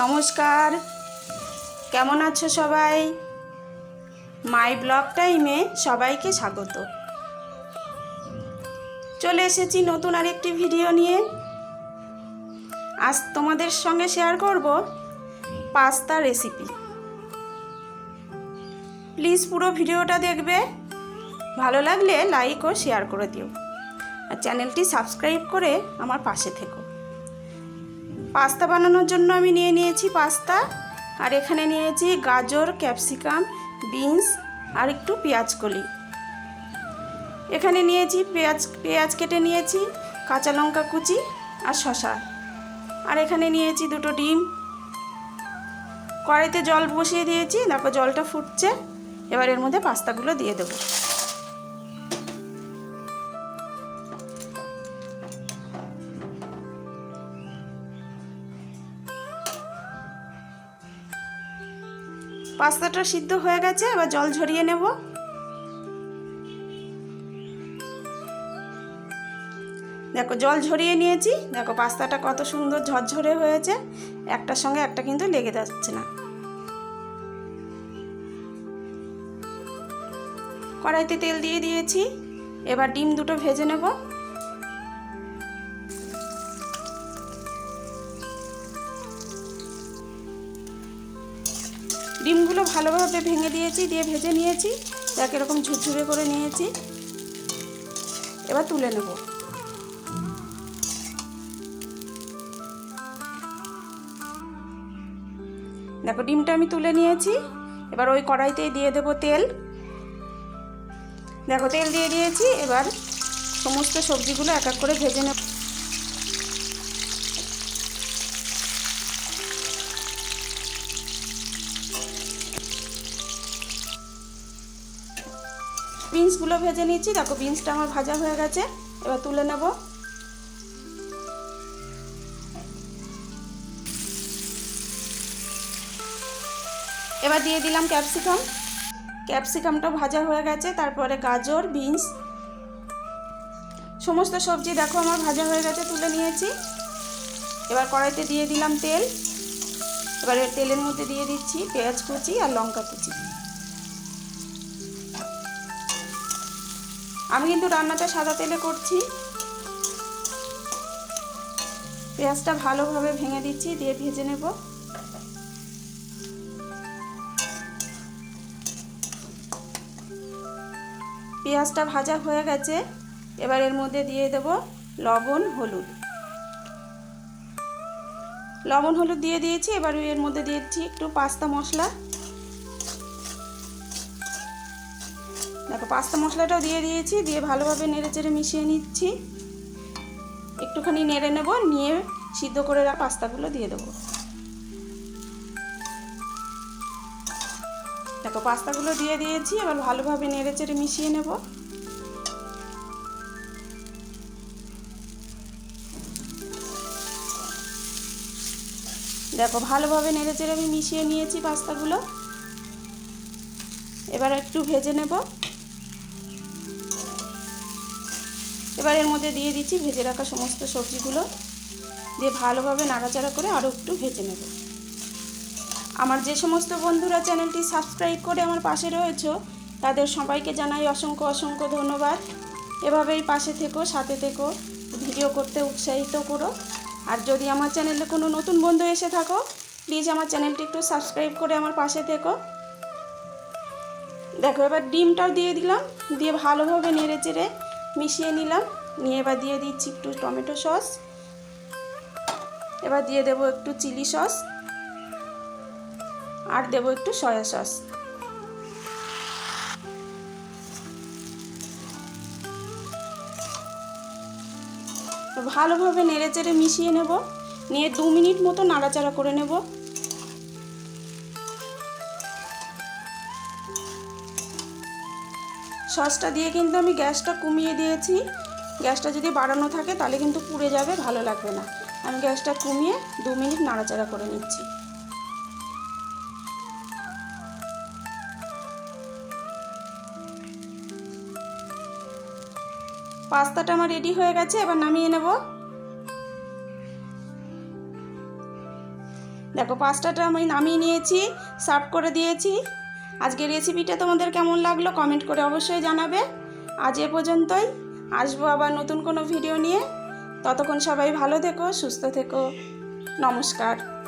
নমস্কার। কেমন আছো সবাই? মাই ব্লগ টাইমে সবাইকে স্বাগত। চলে এসেছি নতুন আরেকটি ভিডিও নিয়ে। আজ তোমাদের সঙ্গে শেয়ার করব পাস্তা রেসিপি প্লিজ পুরো ভিডিওটা দেখবে। ভালো লাগলে লাইক ও শেয়ার করে দিও। আর চ্যানেলটি সাবস্ক্রাইব করে আমার পাশে থেকো। পাস্তা বানানোর জন্য আমি নিয়ে নিয়েছি পাস্তা। আর এখানে নিয়েছি গাজর, ক্যাপসিকাম, বিনস আর একটু পেঁয়াজ কলি এখানে নিয়েছি পেঁয়াজ পেঁয়াজ কেটে নিয়েছি, কাঁচা লঙ্কা কুচি আর শশা আর এখানে নিয়েছি দুটো ডিম। কড়াইতে জল বসিয়ে দিয়েছি, তারপর জলটা ফুটছে। এবার এর মধ্যে পাস্তাগুলো দিয়ে দেবো। পাস্তাটা সিদ্ধ হয়ে গেছে, এবার জল ঝরিয়ে নেব। দেখো, জল ঝরিয়ে নিয়েছি। দেখো, পাস্তাটা কত সুন্দর ঝরঝরে হয়েছে। একটার সঙ্গে একটা কিন্তু লেগে যাচ্ছে না। কড়াইতে তেল দিয়ে দিয়েছি। এবার ডিম দুটো ভেজে নেব। ডিমগুলো ভালোভাবে ভেঙে দিয়েছি, দিয়ে ভেজে নিয়েছি। দেখ, এরকম ঝুরঝুরে করে নিয়েছি। এবার তুলে নেব। দেখো, ডিমটা আমি তুলে নিয়েছি। এবার ওই কড়াইতেই দিয়ে দেব তেল। দেখো, তেল দিয়ে দিয়েছি। এবার সমস্ত সবজিগুলো এক এক করে ভেজে নেব। বিনসগুলো ভেজে নিচ্ছি। দেখো বিনসটা আমার ভাজা হয়ে গেছে। এবার তুলে নেব। এবার দিয়ে দিলাম ক্যাপসিকাম। ক্যাপসিকামটা ভাজা হয়ে গেছে, তারপরে গাজর, বিনস, সমস্ত সবজি দেখো আমার ভাজা হয়ে গেছে, তুলে নিয়েছি। এবার কড়াইতে দিয়ে দিলাম তেল। এবার তেলের মধ্যে দিয়ে দিচ্ছি পেঁয়াজ কুচি আর লঙ্কা কুচি। আমি কিন্তু রান্নাটা সাদা তেলে করছি। পেঁয়াজটা ভালোভাবে ভেঙে দিচ্ছি, দিয়ে ভেজে নেব। পেঁয়াজটা ভাজা হয়ে গেছে, এবার এর মধ্যে দিয়ে দেব লবণ, হলুদ। লবণ, হলুদ দিয়ে দিয়েছি, এবার এর মধ্যে দিয়েছি একটু পাস্তা মশলা। দেখো, পাস্তা মশলাটাও দিয়ে দিয়েছি, দিয়ে ভালোভাবে নেড়ে চেড়ে মিশিয়ে নিচ্ছি। একটুখানি নেড়ে নেব, নিয়ে সিদ্ধ করে পাস্তাগুলো দিয়ে দেবো। দেখো, পাস্তাগুলো দিয়ে দিয়েছি, এবার ভালোভাবে নেড়ে চেড়ে মিশিয়ে নেব। দেখো, ভালোভাবে নেড়ে চেড়ে আমি মিশিয়ে নিয়েছি পাস্তাগুলো। এবার একটু ভেজে নেব। এবার এর মধ্যে দিয়ে দিচ্ছি ভেজে রাখা সমস্ত সবজিগুলো। দিয়ে ভালোভাবে নাড়াচাড়া করে আরও একটু ভেজে নেব। আমার যে সমস্ত বন্ধুরা চ্যানেলটি সাবস্ক্রাইব করে আমার পাশে রয়েছে, তাদের সবাইকে জানাই অসংখ্য অসংখ্য ধন্যবাদ। এভাবেই পাশে থেকো, সাথে থেকো, ভিডিও করতে উৎসাহিত করো। আর যদি আমার চ্যানেলে কোনো নতুন বন্ধু এসে থাকো, প্লিজ আমার চ্যানেলটি একটু সাবস্ক্রাইব করে আমার পাশে থেকো। দেখো, এবার ডিমটাও দিয়ে দিলাম। দিয়ে ভালোভাবে নেড়ে চেড়ে মিশিয়ে নিলাম। নিয়ে এবার দিয়ে দিচ্ছি একটু টমেটো সস। এবার দিয়ে দেবো একটু চিলি সস। আর দেবো একটু সয়া সস। ভালোভাবে নেড়ে চেড়ে মিশিয়ে নেব। নিয়ে দু মিনিট মতো নাড়াচাড়া করে নেব। সসটা দিয়ে কিন্তু আমি গ্যাসটা কমিয়ে দিয়েছি। গ্যাসটা যদি বাড়ানো থাকে তাহলে কিন্তু পুড়ে যাবে, ভালো লাগবে না। আমি গ্যাসটা কমিয়ে দু মিনিট নাড়াচাড়া করে নিচ্ছি। পাস্তাটা আমার রেডি হয়ে গেছে, এবার নামিয়ে নেব। দেখো, পাস্তাটা আমি নামিয়ে নিয়েছি, সার্ভ করে দিয়েছি। আজকের রেসিপিটা তোমাদের কেমন লাগল কমেন্ট করে অবশ্যই জানাবে। আজ এ পর্যন্তই। আসব আবার নতুন কোনো ভিডিও নিয়ে। ততক্ষণ সবাই ভালো থেকো, সুস্থ থেকো। নমস্কার।